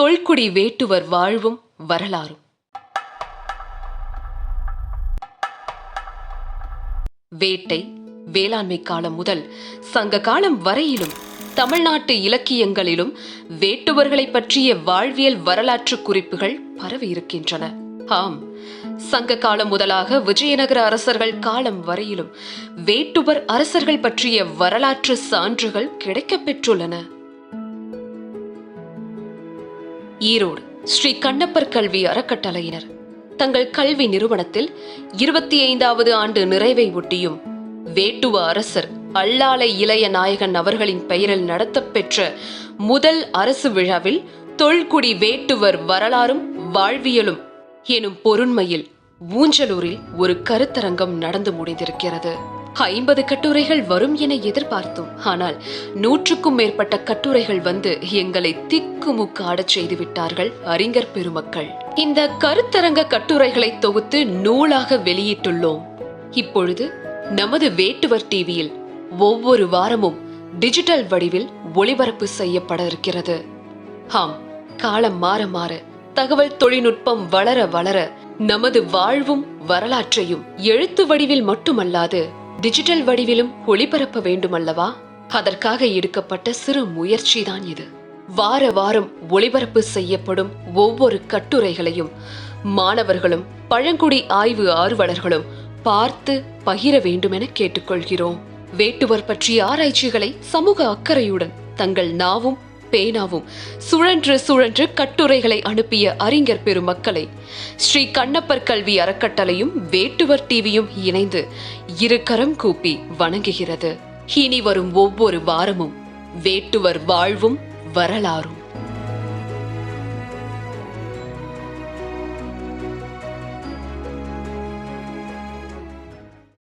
தொல்குடி வேட்டுவர் வாழ்வும் வரலாறும். வேட்டை வேளாண்மை காலம் முதல் சங்க காலம் வரையிலும் தமிழ்நாட்டு இலக்கியங்களிலும் வேட்டுவர்களை பற்றிய வாழ்வியல் வரலாற்று குறிப்புகள் பரவி இருக்கின்றன. ஆம் சங்க காலம் முதலாக விஜயநகர அரசர்கள் காலம் வரையிலும் வேட்டுவர் அரசர்கள் பற்றிய வரலாற்று சான்றுகள் கிடைக்கப் ஈரோடு ஸ்ரீ கண்ணப்பர் கல்வி அறக்கட்டளையினர். தங்கள் கல்வி நிறுவனத்தில் இருபத்தி ஐந்தாவது ஆண்டு நிறைவை ஒட்டியும் வேட்டுவ அரசர் அல்லாலை இளைய நாயகன் அவர்களின் பெயரில் நடத்தப்பெற்ற முதல் அரசு விழாவில் தொல்குடி வேட்டுவர் வரலாறும் வாழ்வியலும் எனும் பொருண்மையில் ஊஞ்சலூரில் ஒரு கருத்தரங்கம் நடந்து முடிந்திருக்கிறது. ஐம்பது கட்டுரைகள் வரும் என எதிர்பார்த்தோம். ஆனால் நூற்றுக்கும் மேற்பட்ட கட்டுரைகள் வந்து எங்களை திக்குமுக்காடச் செய்து விட்டார்கள் அறிஞர் பெருமக்கள். இந்த கருத்தரங்க கட்டுரைகளை தொகுத்து நூலாக வெளியிட்டுள்ளோம். இப்பொழுது நமது வேட்டுவர் டிவியில் ஒவ்வொரு வாரமும் டிஜிட்டல் வடிவில் ஒளிபரப்பு செய்யப்பட இருக்கிறது. ஆம் காலம் மாற மாற தகவல் தொழில்நுட்பம் வளர வளர நமது வாழ்வும் வரலாற்றையும் எழுத்து வடிவில் மட்டுமல்லாது டிஜிட்டல் வடிவிலும் ஒளிபரப்ப வேண்டுமல்லவா? அதற்காக எடுக்கப்பட்ட சிறு முயற்சிதான் இது. வார வாரம் ஒளிபரப்பு செய்யப்படும் ஒவ்வொரு கட்டுரைகளையும் மாணவர்களும் பழங்குடி ஆய்வு ஆர்வலர்களும் பார்த்து பகிர வேண்டுமென கேட்டுக்கொள்கிறோம். வேட்டுவர் பற்றிய ஆராய்ச்சிகளை சமூக அக்கறையுடன் தங்கள் நாவும் பேனாவும் சுழன்று சுழன்று கட்டுரைகளை அனுப்பிய அறிஞர் பெருமக்களை ஸ்ரீ கண்ணப்பர் கல்வி அறக்கட்டளையும் வேட்டுவர் டிவியும் இணைந்து இரு கரம் கூப்பி வணங்குகிறது. இனி வரும் ஒவ்வொரு வாரமும் வேட்டுவர் வாழ்வும் வரலாறும்.